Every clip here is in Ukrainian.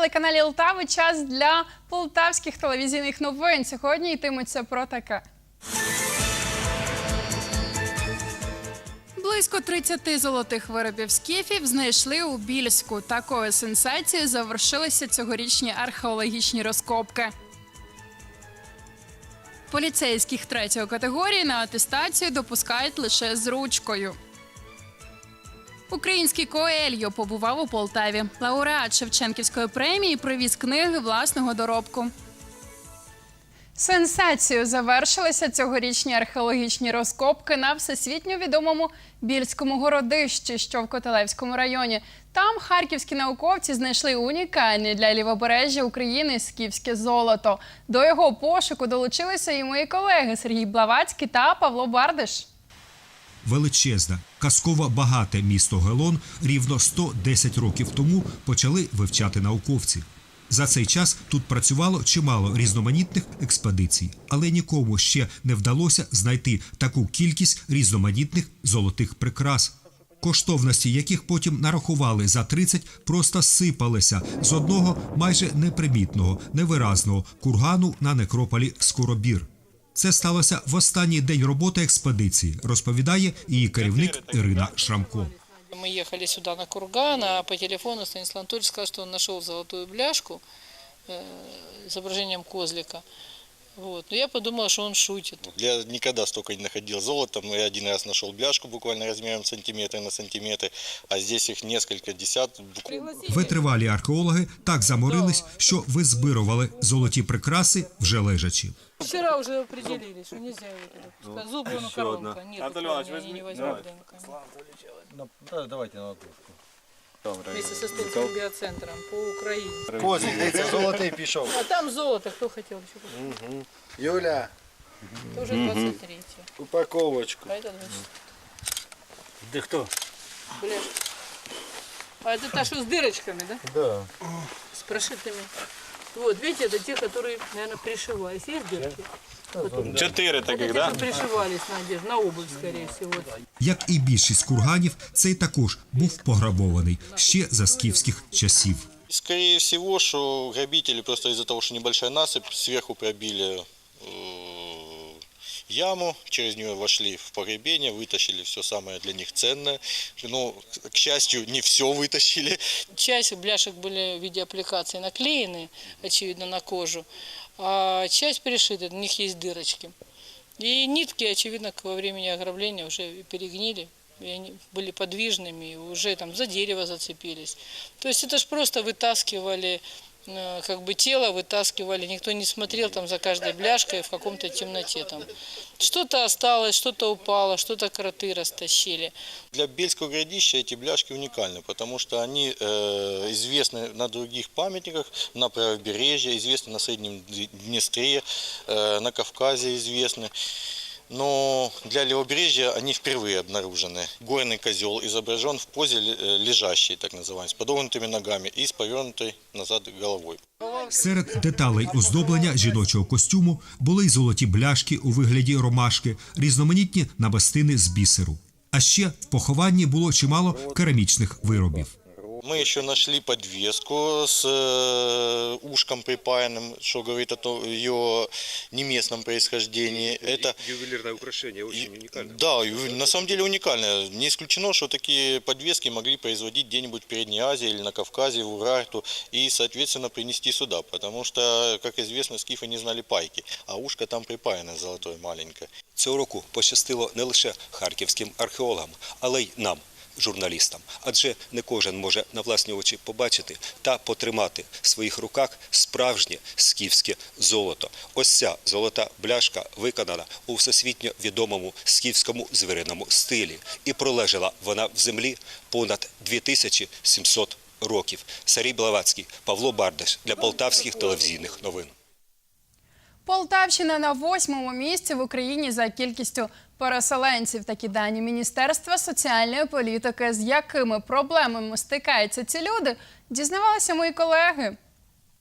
на телеканалі Лтави. Час для полтавських телевізійних новин. Сьогодні йтиметься про таке. Близько 30 золотих виробів скіфів знайшли у Більську. Такою сенсацією завершилися цьогорічні археологічні розкопки. Поліцейських третьої категорії на атестацію допускають лише з ручкою. Український Коельо побував у Полтаві. Лауреат Шевченківської премії привіз книги власного доробку. Сенсацією завершилися цьогорічні археологічні розкопки на всесвітньо відомому Більському городищі, що в Котелевському районі. Там харківські науковці знайшли унікальне для лівобережжя України скіфське золото. До його пошуку долучилися і мої колеги Сергій Блавацький та Павло Бардиш. Величезне, казково багате місто Гелон рівно 110 років тому почали вивчати науковці. За цей час тут працювало чимало різноманітних експедицій, але нікому ще не вдалося знайти таку кількість різноманітних золотих прикрас. Коштовності, яких потім нарахували за 30, просто сипалися з одного майже непримітного, невиразного кургану на некрополі Скоробір. Це сталося в останній день роботи експедиції, розповідає її керівник Ірина Шрамко. Мы ехали сюда на курган, а по телефону Станислав Анатольевич сказал, что он нашел золотую бляшку э, изображением козлика. Вот. Но я подумала, что он шутит. Я никогда столько не находил золота. но Я один раз нашел бляшку буквально размером сантиметр на сантиметр, а здесь их несколько десят. Витривалі археологи так заморились, що визбирували золоті прикраси вже лежачи. Вчера уже определили, что нельзя ее туда пускать. Зубы ну, коронка. Нет, не. Да, давайте на ладошку. Вместе со Стольским биоцентром по Украине. Козик, дивіться, золотий пішов. А там золото, кто хотел еще купить? Юля, Это уже 23 упаковочку. А это 20. Де хто? Бляшка. А это та, что с дырочками, да? Да. С прошитыми. Вот, видите, это те, которые, наверное, пришивались. Есть дырки? Четыре Вот таких, эти, да? что пришивались на одежду, на обувь, скорее всего. Як і більшість курганів, цей також був пограбований ще за скіфських часів. Скорее всего, что грабители просто из-за того, что небольшая насыпь, сверху пробили э, яму, через нее вошли в погребение, вытащили все самое для них ценное. Но, к счастью, не все вытащили. Часть бляшек были в виде аппликации наклеены, очевидно, на кожу, а часть перешита, у них есть дырочки. И нитки, очевидно, во времени ограбления уже перегнили, и они были подвижными, и уже там за дерево зацепились. То есть это же просто вытаскивали э, как бы тело вытаскивали, никто не смотрел там за каждой бляшкой в каком-то темноте там. Что-то осталось, что-то упало, что-то кроты растащили. Для Бельского городища эти бляшки уникальны, потому что они э, известны на других памятниках, на правобережье, известны на Среднем Днестре, э, на Кавказе известны. Но для левобережья они впервые обнаружены. Горный козел изображен в позе э, лежащей, так называемой, с подогнутыми ногами и с повернутой назад головой. Серед деталей оздоблення жіночого костюму були й золоті бляшки у вигляді ромашки, різноманітні намистини з бісеру. А ще в похованні було чимало керамічних виробів. Мы еще нашли подвеску с э, ушком припаянным, что говорит о том, ее неместном происхождении. Это Ювелирное украшение очень уникальное. Да, на самом деле уникальное. Не исключено, что такие подвески могли производить где-нибудь в Передней Азии или на Кавказе, в Урарту, и, соответственно, принести сюда. Потому что, как известно, скифы не знали пайки, а ушко там припаяно золотое маленькое. Цього року пощастило не лише харківським археологам, але й нам, журналістам. Адже не кожен може на власні очі побачити та потримати в своїх руках справжнє скіфське золото. Ось ця золота бляшка виконана у всесвітньо відомому скіфському звіриному стилі, і пролежала вона в землі понад 2700 років. Сарій Блавацький, Павло Бардаш для полтавських телевізійних новин. Полтавщина на восьмому місці в Україні за кількістю переселенців. Такі дані Міністерства соціальної політики. З якими проблемами стикаються ці люди, дізнавалися мої колеги.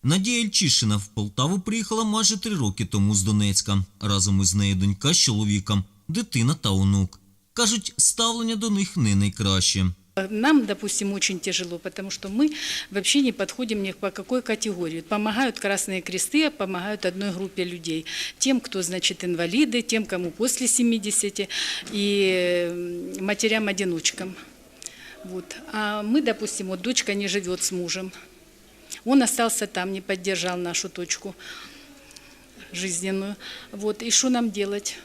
Надія Ільчишина в Полтаву приїхала майже три роки тому з Донецька. Разом із нею донька з чоловіком, дитина та онук. Кажуть, ставлення до них не найкраще. Нам, допустим, очень тяжело, потому что мы вообще не подходим ни по какой категории. Помогают Красные Кресты, помогают одной группе людей. Тем, кто, значит, инвалиды, тем, кому после 70, и э, матерям-одиночкам. Вот. А мы, допустим, вот дочка не живет с мужем. Он остался там, не поддержал нашу точку жизненную. Вот. И что нам делать?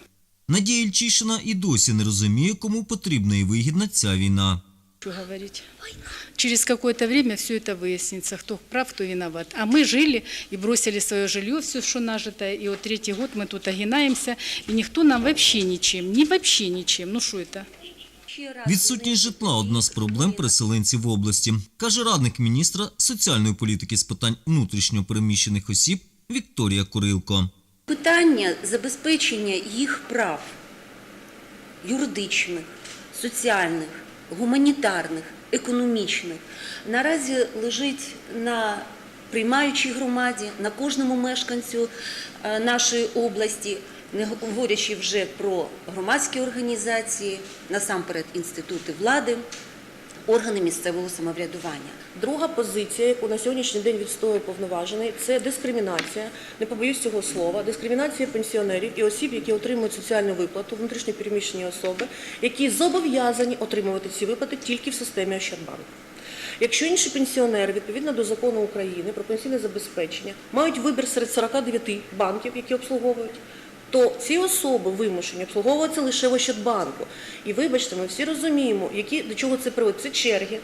Надія Ільчишина і досі не розуміє, кому потрібна і вигідна ця війна. Что говорить? Через какое-то время все это выяснится, кто прав, кто виноват. А мы жили и бросили свое жилье, все, что нажитое, и вот третий год мы тут огинаемся, и никто нам вообще ничем, не вообще ничем. Ну что это? Відсутність житла – одна з проблем переселенців в області, каже радник міністра соціальної політики з питань внутрішньо переміщених осіб Вікторія Курилко. Питання забезпечення їх прав юридичних, соціальних, гуманітарних, економічних наразі лежить на приймаючій громаді, на кожному мешканцю е, нашої області, не говорячи вже про громадські організації, насамперед інститути влади, органи місцевого самоврядування. Друга позиція, яку на сьогоднішній день відстоює повноважений, це дискримінація. Не побоюсь цього слова, дискримінація пенсіонерів і осіб, які отримують соціальну виплату, внутрішньопереміщені особи, які зобов'язані отримувати ці виплати тільки в системі Ощадбанку. Якщо інші пенсіонери, відповідно до закону України про пенсійне забезпечення, мають вибір серед 49 банків, які обслуговують, то ці особи вимушені обслуговуватися лише в Ощадбанку. І вибачте, ми всі розуміємо, які до чого це приводить. Це черги.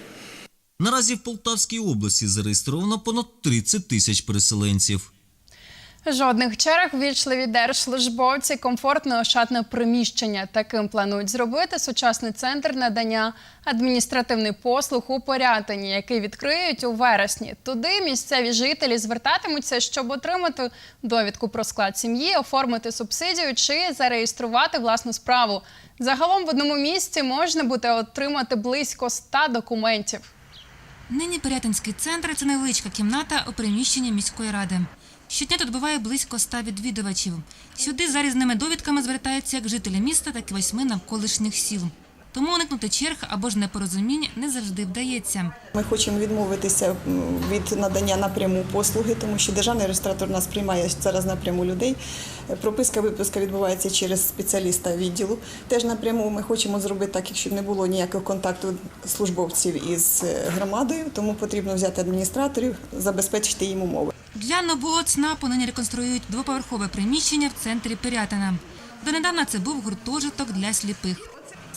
Наразі в Полтавській області зареєстровано понад 30 тисяч переселенців. Жодних черг, вічливі держслужбовці, комфортне ошатне приміщення. Таким планують зробити сучасний центр надання адміністративних послуг у Порятині, який відкриють у вересні. Туди місцеві жителі звертатимуться, щоб отримати довідку про склад сім'ї, оформити субсидію чи зареєструвати власну справу. Загалом в одному місці можна буде отримати близько 100 документів. Нині Пирятинський центр це невеличка кімната у приміщенні міської ради. Щодня тут буває близько ста відвідувачів. Сюди за різними довідками звертаються як жителі міста, так і восьми навколишніх сіл. Тому уникнути черг або ж непорозумінь не завжди вдається. Ми хочемо відмовитися від надання напряму послуги, тому що державний реєстратор нас приймає зараз напряму людей. Прописка виписка відбувається через спеціаліста відділу. Теж напряму ми хочемо зробити так, якщо не було ніякого контакту службовців із е, громадою, тому потрібно взяти адміністраторів, забезпечити їм умови. Для нового ЦНАПу нині реконструюють двоповерхове приміщення в центрі Пирятина. Донедавна це був гуртожиток для сліпих.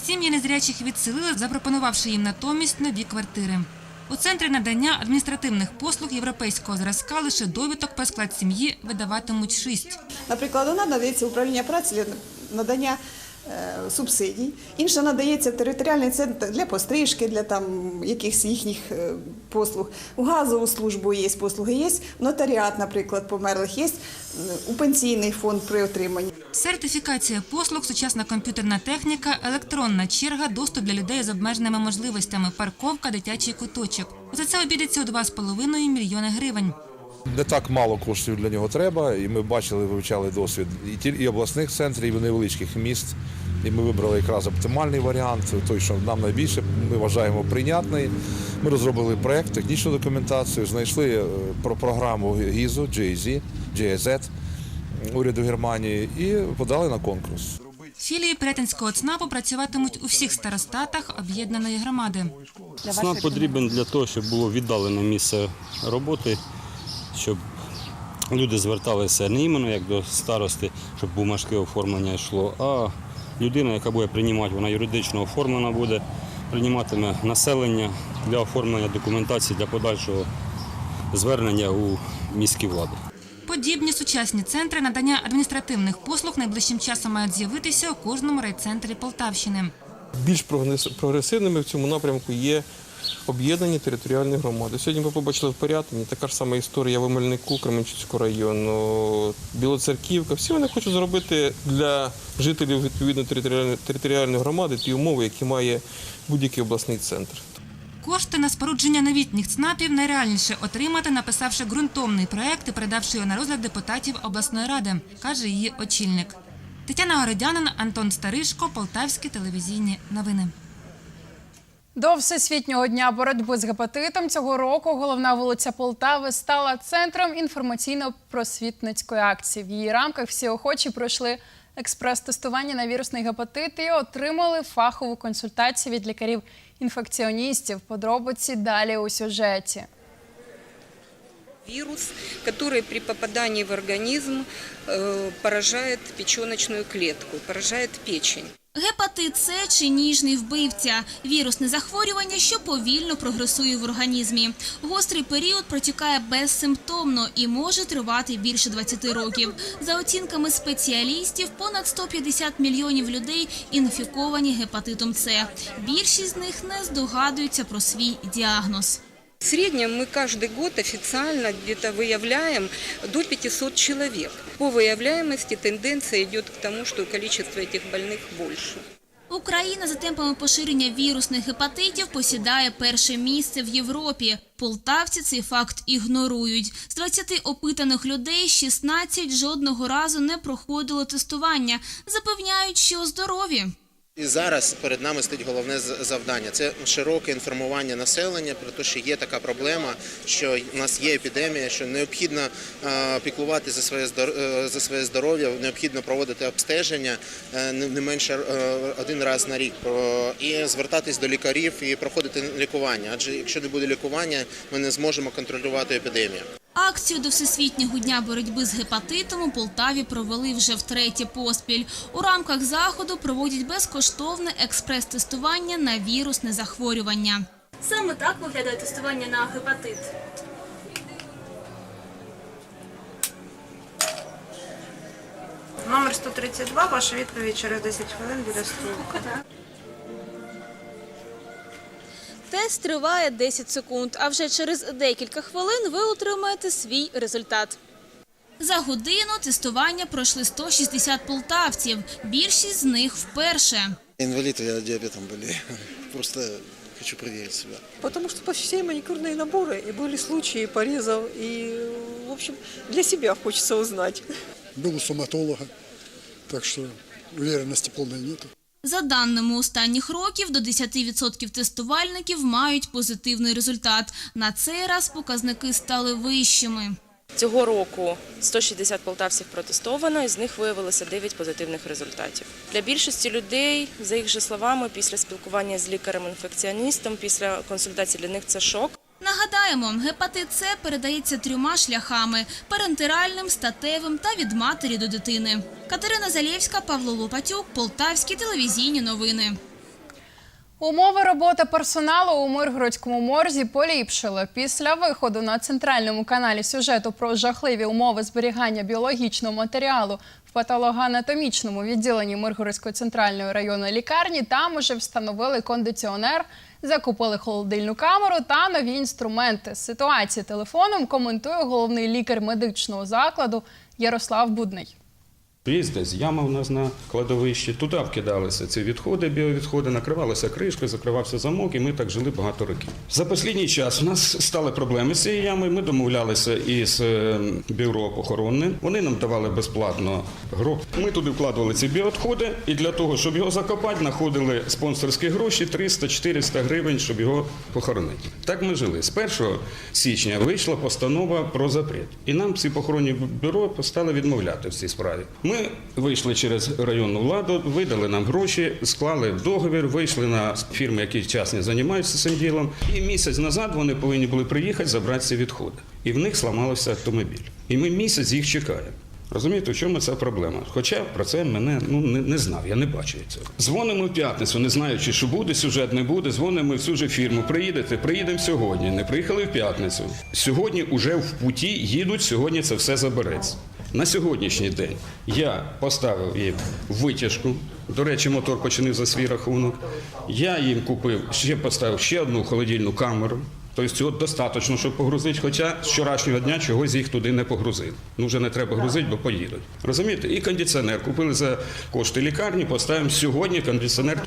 Сім'ї незрячих відселили, запропонувавши їм натомість нові квартири. У центрі надання адміністративних послуг європейського зразка лише довідок про склад сім'ї видаватимуть шість. Наприклад, одна надається управління праці для надання субсидій, інша надається територіальний центр для пострижки, для там якихось їхніх е, послуг. У газову службу є послуги, є нотаріат, наприклад, померлих, є е, у пенсійний фонд при отриманні. Сертифікація послуг, сучасна комп'ютерна техніка, електронна черга, доступ для людей з обмеженими можливостями, парковка, дитячий куточок. За це обійдеться у 2,5 мільйони гривень. Не так мало коштів для нього треба, і ми бачили, вивчали досвід і ті- і обласних центрів, і невеличких міст. І ми вибрали якраз оптимальний варіант, той, що нам найбільше ми вважаємо прийнятний. Ми розробили проект, технічну документацію, знайшли е, про програму ГІЗу, GIZ, GIZ уряду Германії і подали на конкурс. Філії Пирятинського ЦНАПу працюватимуть у всіх старостатах об'єднаної громади. СНАП потрібен для того, щоб було віддалене місце роботи, щоб люди зверталися не іменно як до старости, щоб бумажки оформлення йшло, а людина, яка буде приймати, вона юридично оформлена буде, прийматиме населення для оформлення документації для подальшого звернення у міські влади. Подібні сучасні центри надання адміністративних послуг найближчим часом мають з'явитися у кожному райцентрі Полтавщини. більш прогресивними в цьому напрямку є об'єднані територіальні громади. Сьогодні ви побачили в Порятині така ж сама історія в Омельнику, Кременчуцького району, Білоцерківка. Всі вони хочуть зробити для жителів відповідно територіальної громади ті умови, які має будь-який обласний центр. Кошти на спорудження новітніх ЦНАПів найреальніше отримати, написавши ґрунтовний проект і передавши його на розгляд депутатів обласної ради, каже її очільник. Тетяна Городянин, Антон Старишко, Полтавські телевізійні новини. До Всесвітнього дня боротьби з гепатитом цього року головна вулиця Полтави стала центром інформаційно-просвітницької акції. В її рамках всі охочі пройшли експрес-тестування на вірусний гепатит і отримали фахову консультацію від лікарів-інфекціоністів. Подробиці далі у сюжеті. Вирус, который при попадании в организм э, поражает печеночную клетку, поражает печень. Гепатит С чи ніжний вбивця – вірусне захворювання, що повільно прогресує в організмі. Гострий період протікає безсимптомно і може тривати більше 20 років. За оцінками спеціалістів, понад 150 мільйонів людей інфіковані гепатитом С. Більшість з них не здогадуються про свій діагноз. В среднем мы каждый год официально где-то выявляем до 500 человек. По выявляемости тенденция идет к тому, что количество этих больных больше. Україна за темпами поширення вірусних гепатитів посідає перше місце в Європі. Полтавці цей факт ігнорують. З 20 опитаних людей 16 жодного разу не проходило тестування. Запевняють, що здорові. І зараз перед нами стоїть головне завдання це широке інформування населення про те, що є така проблема, що в нас є епідемія, що необхідно піклувати за своє е, за своє здоров'я, необхідно проводити обстеження е, не не менше е, один раз на рік і звертатись до лікарів і проходити лікування. Адже якщо не буде лікування, ми не зможемо контролювати епідемію. Акцію до Всесвітнього дня боротьби з гепатитом у Полтаві провели вже втретє поспіль. У рамках заходу проводять безкоштовне експрес-тестування на вірусне захворювання. Саме так виглядає тестування на гепатит. Номер 132, ваша відповідь через 10 хвилин буде стулка. Тест триває 10 секунд, а вже через декілька хвилин ви отримаєте свій результат. За годину тестування пройшли 160 полтавців. Більшість з них вперше. Инвалид, я диабетом болею. Просто хочу проверить себя. Потому что почти все маникюрные наборы, и были случаи порезов, и, в общем, для себя хочется узнать. Был у стоматолога, так что уверенности полной нету. За даними останніх років, до 10% тестувальників мають позитивний результат. На цей раз показники стали вищими. Цього року 160 полтавців протестовано, і з них виявилося 9 позитивних результатів. Для більшості людей, за їх же словами, після спілкування з лікарем-інфекціоністом, після консультації для них це шок. Нагадаємо, гепатит С передається трьома шляхами – парентеральним, статевим та від матері до дитини. Катерина Залєвська, Павло Лопатюк, Полтавські телевізійні новини. Умови роботи персоналу у Миргородському морзі поліпшили. Після виходу на центральному каналі сюжету про жахливі умови зберігання біологічного матеріалу в патологоанатомічному відділенні Миргородської центральної районної лікарні там уже встановили кондиціонер, закупили холодильну камеру та нові інструменти. Ситуацію телефоном коментує головний лікар медичного закладу Ярослав Будний. Десь яма у нас на кладовищі, туди вкидалися ці відходи, біовідходи, накривалася кришка, закривався замок, і ми так жили багато років. За останній час у нас стали проблеми з цією ямою. Ми домовлялися із е, бюро похоронним. Вони нам давали безплатно гроб. Ми туди вкладували ці біовідходи, і для того, щоб його закопати, знаходили спонсорські гроші 300-400 гривень, щоб його похоронити. Так ми жили. З 1 січня вийшла постанова про запрет. І нам всі похоронні бюро стали відмовляти в цій справі. Ми вийшли через районну владу, видали нам гроші, склали договір, вийшли на фірми, які частні займаються цим ділом. І місяць назад вони повинні були приїхати забрати ці відходи. І в них зламався автомобіль. І ми місяць їх чекаємо. Розумієте, в чому ця проблема? Хоча про це мене ну не, не знав, я не бачив цього. Дзвонимо в п'ятницю, не знаючи, що буде сюжет, не буде. Дзвонимо в цю же фірму. Приїдете, приїдемо сьогодні. Не приїхали в п'ятницю. Сьогодні вже в путі їдуть. Сьогодні це все забереться. На сьогоднішній день я поставив їм витяжку. До речі, мотор починив за свій рахунок. Я їм купив ще поставив ще одну холодильну камеру. Тобто цього достатньо, щоб погрузити, хоча з вчорашнього дня чогось їх туди не погрузили. Ну вже не треба грузити, бо поїдуть. Розумієте? І кондиціонер купили за кошти лікарні, поставимо сьогодні кондиціонер.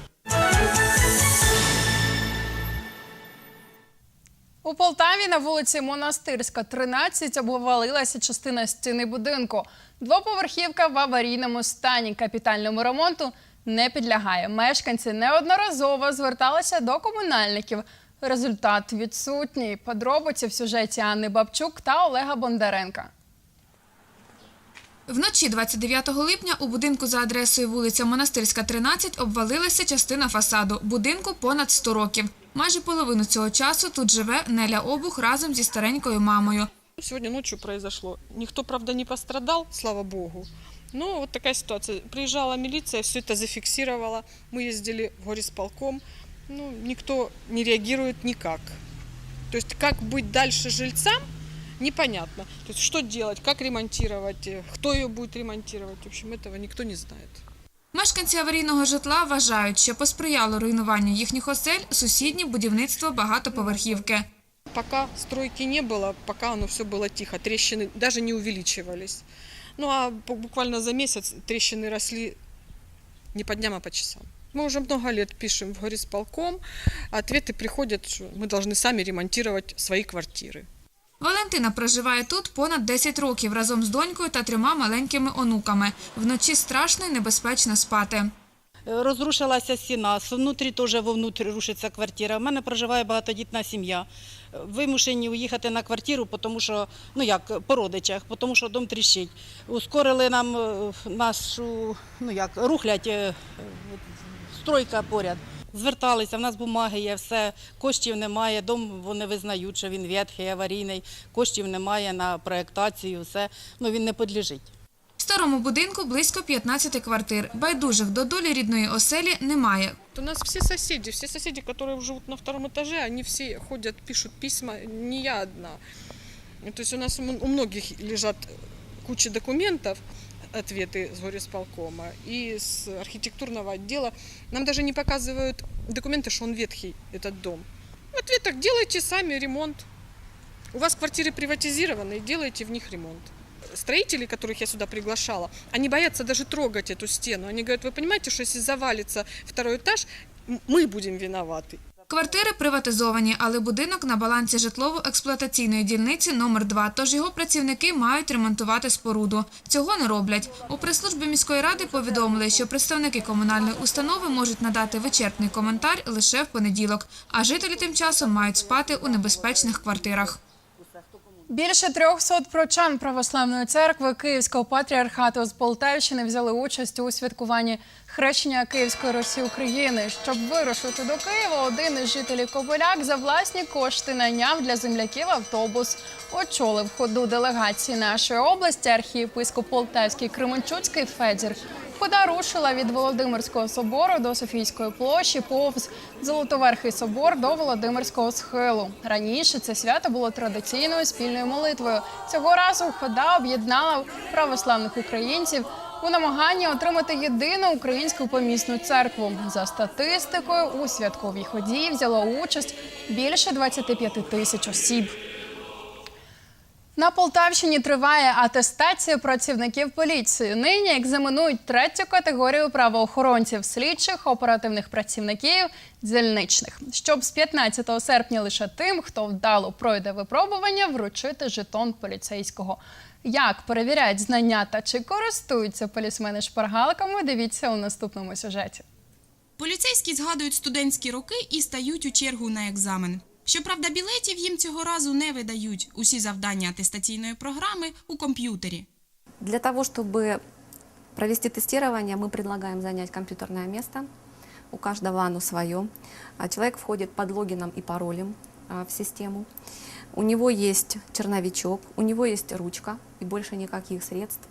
У Полтаві на вулиці Монастирська, 13, обвалилася частина стіни будинку. Двоповерхівка в аварійному стані. Капітальному ремонту не підлягає. Мешканці неодноразово зверталися до комунальників. Результат відсутній. Подробиці в сюжеті Анни Бабчук та Олега Бондаренка. Вночі 29 липня у будинку за адресою вулиця Монастирська, 13 обвалилася частина фасаду. Будинку понад 100 років. Майже половину цього часу тут живе Неля Обух разом зі старенькою мамою. Сегодня ночью произошло. Никто, правда, не пострадал, слава богу. Но вот такая ситуация. Приезжала милиция, все это зафиксировала. Мы ездили в горисполком. Ну, никто не реагирует никак. То есть, как быть дальше жильцам, непонятно. То есть, что делать, как ремонтировать, э, кто ее будет ремонтировать. В общем, этого никто не знает. Мешканці аварійного житла вважають, що посприяло руйнуванню їхніх осель сусіднє будівництво багатоповерхівки. Пока стройки не было, пока оно все было тихо, трещины даже не увеличивались. Ну а по- буквально за месяц трещины росли не по дням, а по часам. Мы уже много лет пишем в горисполком, а ответы приходят, что мы должны сами ремонтировать свои квартиры. Валентина проживає тут понад 10 років разом з донькою та трьома маленькими онуками. Вночі страшно і небезпечно спати. Розрушилася стіна, внутрі теж вовнутрі рушиться квартира. У мене проживає багатодітна сім'я. Вимушені уїхати на квартиру, тому що, ну як, по родичах, тому що дом тріщить. Ускорили нам е, нашу, ну як, рухлять е, стройка поряд Зверталися, в нас бумаги є, все, коштів немає, дом вони визнають, що він ветхий, аварійний, коштів немає на проєктацію, все, ну він не підлежить. В старому будинку близько 15 квартир. Байдужих до долі рідної оселі немає. У нас все соседи, все соседи, которые живут на втором этаже, они все ходят, пишут письма, не я одна. То есть у нас м- у многих лежат куча документов, ответы с горисполкома и с архитектурного отдела. Нам даже не показывают документы, что он ветхий, этот дом. В ответах делайте сами ремонт. У вас квартиры приватизированы, делайте в них ремонт. Строители, которых я сюда приглашала, они боятся даже трогать эту стену. Они говорят, вы понимаете, что если завалится второй этаж, мы будем виноваты. Квартири приватизовані, але будинок на балансі житлово-експлуатаційної дільниці номер 2 тож його працівники мають ремонтувати споруду. Цього не роблять. У прес-службі міської ради повідомили, що представники комунальної установи можуть надати вичерпний коментар лише в понеділок, а жителі тим часом мають спати у небезпечних квартирах. Більше 300 прочан православної церкви Київського патріархату з Полтавщини взяли участь у святкуванні хрещення Київської Русі України. Щоб вирушити до Києва, один із жителів Кобиляк за власні кошти найняв для земляків автобус. Очолив ходу делегації нашої області архієпископ Полтавський Кременчуцький Федір. Хода рушила від Володимирського собору до Софійської площі, повз Золотоверхий собор до Володимирського схилу. Раніше це свято було традиційною спільною молитвою. Цього разу хода об'єднала православних українців у намаганні отримати єдину українську помісну церкву. За статистикою у святковій ході взяло участь більше 25 тисяч осіб. На Полтавщині триває атестація працівників поліції. Нині екзаменують третю категорію правоохоронців, слідчих, оперативних працівників, дільничних. Щоб з 15 серпня лише тим, хто вдало пройде випробування, вручити жетон поліцейського. Як перевіряють знання та чи користуються полісмени шпаргалками, дивіться у наступному сюжеті. Поліцейські згадують студентські роки і стають у чергу на екзамен. Щоправда, білетів їм цього разу не видають. Усі завдання атестаційної програми у комп'ютері. Для того, чтобы провести тестирование, мы предлагаем занять компьютерное место. У каждого оно свое. Человек входит под логином и паролем в систему. У него есть черновичок, у него есть ручка и больше никаких средств,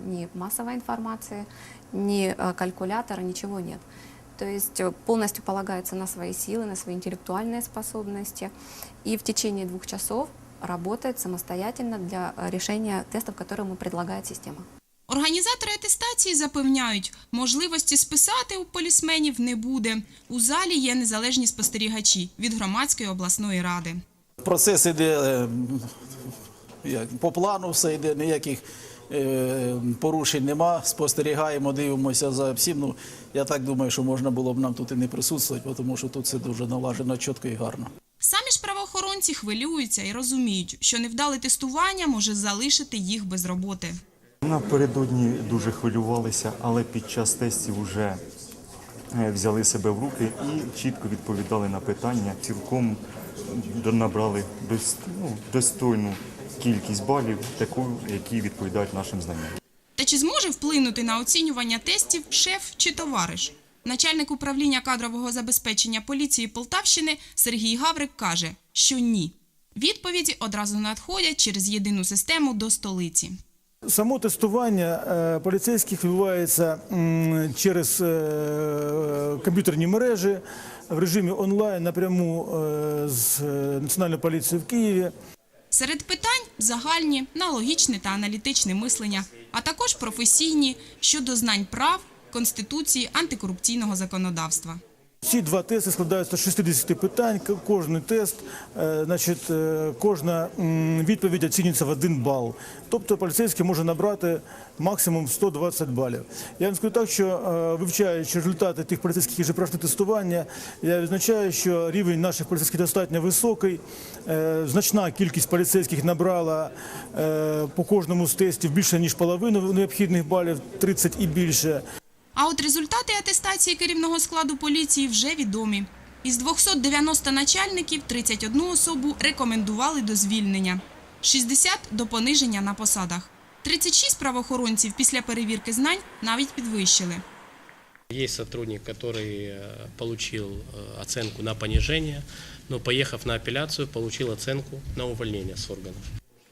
ни массовой информации, ни калькулятора, ничего нет То есть э, полностью полагается на свои силы, на свои интеллектуальные способности. И в течение двух часов работает самостоятельно для э, решения тестов, которые ему предлагает система. Організатори атестації запевняють, можливості списати у полісменів не буде. У залі є незалежні спостерігачі від громадської обласної ради. Процес іде е, як, по плану, все йде, ніяких е, порушень нема. Спостерігаємо, дивимося за всім. Ну, я так думаю, що можна було б нам тут і не присутствувати, тому що тут все дуже налажено чітко і гарно. Самі ж правоохоронці хвилюються і розуміють, що невдале тестування може залишити їх без роботи. Напередодні дуже хвилювалися, але під час тестів вже е, взяли себе в руки і чітко відповідали на питання. Цілком набрали ну, достойну кількість балів, таку, які відповідають нашим знанням. Та чи зможе вплинути на оцінювання тестів шеф чи товариш? Начальник управління кадрового забезпечення поліції Полтавщини Сергій Гаврик каже, що ні. Відповіді одразу надходять через єдину систему до столиці. Само тестування е, поліцейських відбувається через е, комп'ютерні мережі в режимі онлайн напряму е, з Національною поліцією в Києві. Серед питань загальні, на логічне та аналітичне мислення, а також професійні щодо знань прав, конституції, антикорупційного законодавства. Ці два тести складаються з 60 питань. Кожний тест, е, значить, е, кожна відповідь оцінюється в один бал. Тобто поліцейський може набрати максимум 120 балів. Я вам скажу так, що е, вивчаючи результати тих поліцейських, які вже пройшли тестування, я відзначаю, що рівень наших поліцейських достатньо високий. Значна кількість поліцейських набрала по кожному з тестів більше ніж половину необхідних балів, 30 і більше. А от результати атестації керівного складу поліції вже відомі. Із 290 начальників 31 особу рекомендували до звільнення, 60 – до пониження на посадах. 36 правоохоронців після перевірки знань навіть підвищили. Есть сотрудник, который э, получил э, оценку на понижение, но поехав на апелляцию, получил оценку на увольнение с органов.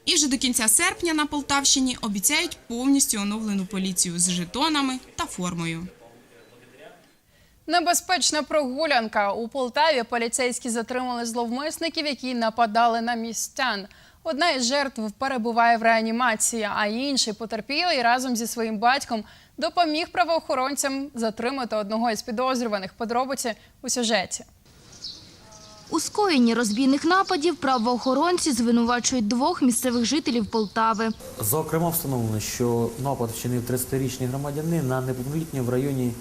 І вже до кінця серпня на Полтавщині обіцяють повністю оновлену поліцію з жетонами та формою. Небезпечна прогулянка у Полтаві. Поліцейські затримали зловмисників, які нападали на містян. Одна із жертв перебуває в реанімації, а інший потерпілий разом зі своїм батьком допоміг правоохоронцям затримати одного із підозрюваних. Подробиці у сюжеті. У скоєнні розбійних нападів правоохоронці звинувачують двох місцевих жителів Полтави. Зокрема, встановлено, що напад вчинив 30-річний громадянин на неповнолітній в районі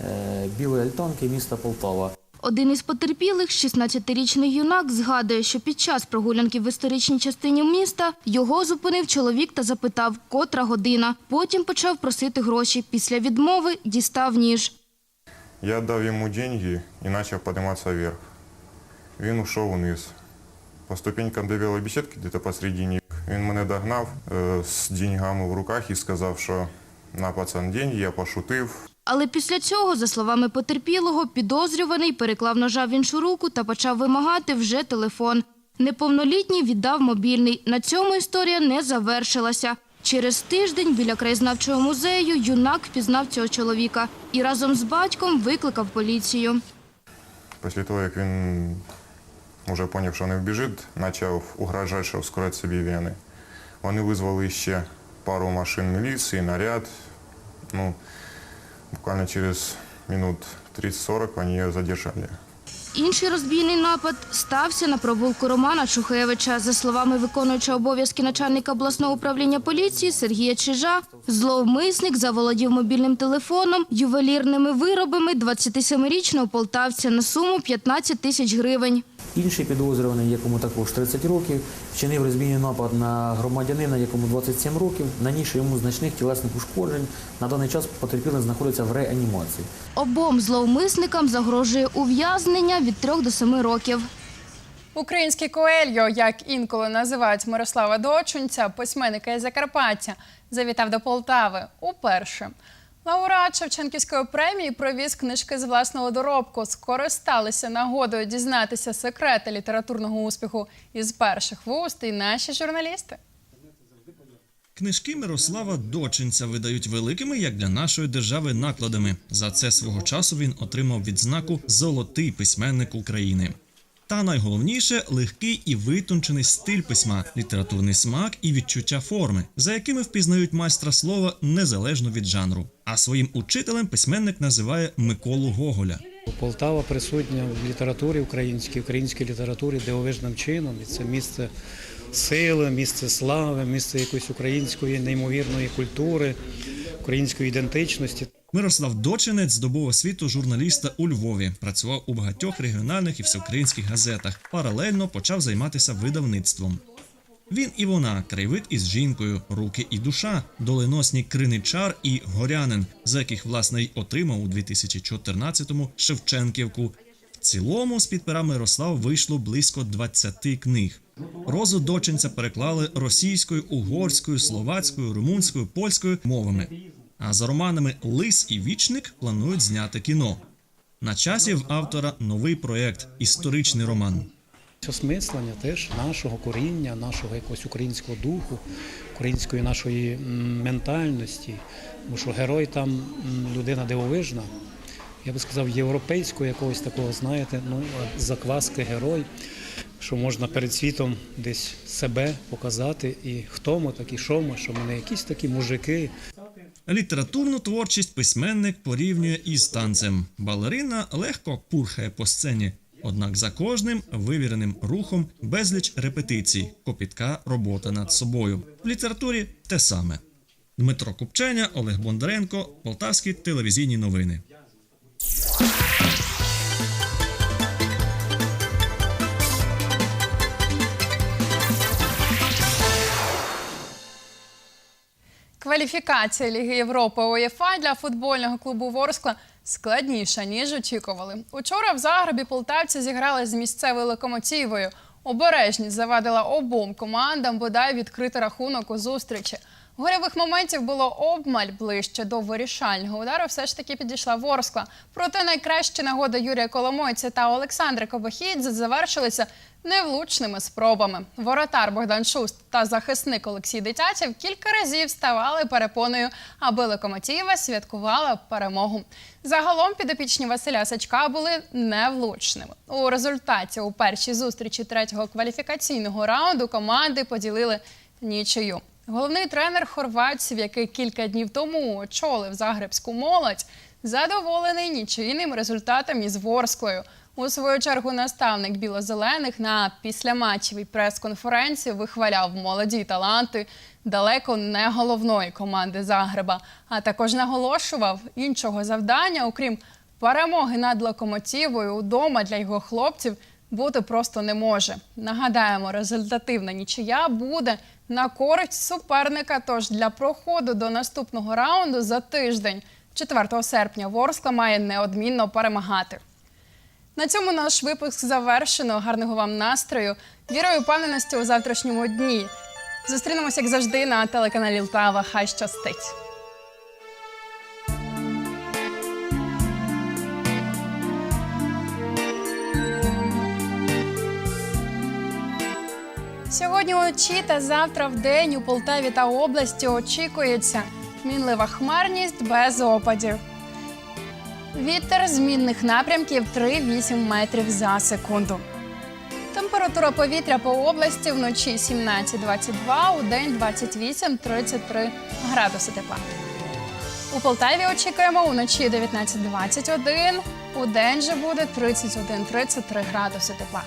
е, Білої Альтанки міста Полтава. Один із потерпілих, 16-річний юнак, згадує, що під час прогулянки в історичній частині міста його зупинив чоловік та запитав, котра година. Потім почав просити гроші. Після відмови дістав ніж. Я дав йому деньги і почав підніматися вверх. Він ушов вниз. По ступенькам до велобеседки, десь посередині, він мене догнав е, з деньгами в руках і сказав, що на пацан деньги, я пошутив. Але після цього, за словами потерпілого, підозрюваний переклав ножа в іншу руку та почав вимагати вже телефон. Неповнолітній віддав мобільний. На цьому історія не завершилася. Через тиждень біля краєзнавчого музею юнак впізнав цього чоловіка і разом з батьком викликав поліцію. Після того, як він вже зрозумів, що не вбіжить, почав угрожати, що собі вени. Вони визвали ще пару машин міліції, наряд. Ну, буквально через минут 30-40 вони її задержали. Інший розбійний напад стався на провулку Романа Чухевича. За словами виконуючого обов'язки начальника обласного управління поліції Сергія Чижа, зловмисник заволодів мобільним телефоном, ювелірними виробами 27-річного полтавця на суму 15 тисяч гривень. Інший підозрюваний, якому також 30 років, вчинив розбійний напад на громадянина, якому 27 років, нанісши йому значних тілесних ушкоджень. На даний час потерпілий знаходиться в реанімації. Обом зловмисникам загрожує ув'язнення від 3 до 7 років. Український коельо, як інколи називають Мирослава Дочунця, письменника із Закарпаття, завітав до Полтави уперше. Лауреат Шевченківської премії провіз книжки з власного доробку. Скористалися нагодою дізнатися секрети літературного успіху із перших вуст і наші журналісти. Книжки Мирослава Дочинця видають великими як для нашої держави накладами. За це свого часу він отримав відзнаку Золотий письменник України. Та найголовніше легкий і витончений стиль письма, літературний смак і відчуття форми, за якими впізнають майстра слова незалежно від жанру. А своїм учителем письменник називає Миколу Гоголя. Полтава присутня в літературі українській, українській літературі дивовижним чином. І це місце сили, місце слави, місце якоїсь української неймовірної культури, української ідентичності. Мирослав Дочинець здобув освіту журналіста у Львові. Працював у багатьох регіональних і всеукраїнських газетах. Паралельно почав займатися видавництвом. Він і вона, краєвид із жінкою, руки і душа, доленосні криничар і горянин, за яких власне й отримав у 2014-му Шевченківку. В цілому з під пера Мирослав вийшло близько 20 книг. Розу дочинця переклали російською, угорською, словацькою, румунською, польською мовами. А за романами Лис і Вічник планують зняти кіно. На часі в автора новий проєкт історичний роман. Осмислення теж нашого коріння, нашого якогось українського духу, української нашої ментальності. Тому що герой там людина дивовижна. Я би сказав, європейського якогось такого, знаєте, ну, закваски герой, що можна перед світом десь себе показати, і хто ми такі, що ми, що ми не якісь такі мужики, Літературну творчість письменник порівнює із танцем. Балерина легко пурхає по сцені, однак за кожним вивіреним рухом безліч репетицій, копітка робота над собою. В літературі те саме. Дмитро Купченя, Олег Бондаренко, Полтавські телевізійні новини. Кваліфікація Ліги Європи УЄФА для футбольного клубу Ворскла складніша, ніж очікували. Учора в Загребі полтавці зіграли з місцевою локомотивою. Обережність завадила обом командам бодай відкрити рахунок у зустрічі. Гольових моментів було обмаль ближче до вирішального удару. Все ж таки підійшла Ворскла. Проте найкращі нагоди Юрія Коломойця та Олександра Кобахідзе завершилися невлучними спробами. Воротар Богдан Шуст та захисник Олексій Дитятєв кілька разів ставали перепоною, аби локомотива святкувала перемогу. Загалом підопічні Василя Сачка були невлучними. У результаті у першій зустрічі третього кваліфікаційного раунду команди поділили нічию. Головний тренер хорватців, який кілька днів тому очолив загребську молодь, задоволений нічийним результатом із Ворсклою. У свою чергу наставник білозелених на післяматчевій прес-конференції вихваляв молоді таланти далеко не головної команди Загреба, а також наголошував іншого завдання, окрім перемоги над локомотивою удома для його хлопців бути просто не може. Нагадаємо, результативна нічия буде на користь суперника. Тож для проходу до наступного раунду за тиждень, 4 серпня, Ворскла має неодмінно перемагати. На цьому наш випуск завершено. Гарного вам настрою. Вірою впевненості у завтрашньому дні. Зустрінемося, як завжди, на телеканалі Лтава. Хай щастить! Сьогодні вночі та завтра в день у Полтаві та області очікується мінлива хмарність без опадів. Вітер змінних напрямків 3-8 метрів за секунду. Температура повітря по області вночі 17-22, у день 28-33 градуси тепла. У Полтаві очікуємо уночі 19-21, у день же буде 31-33 градуси тепла.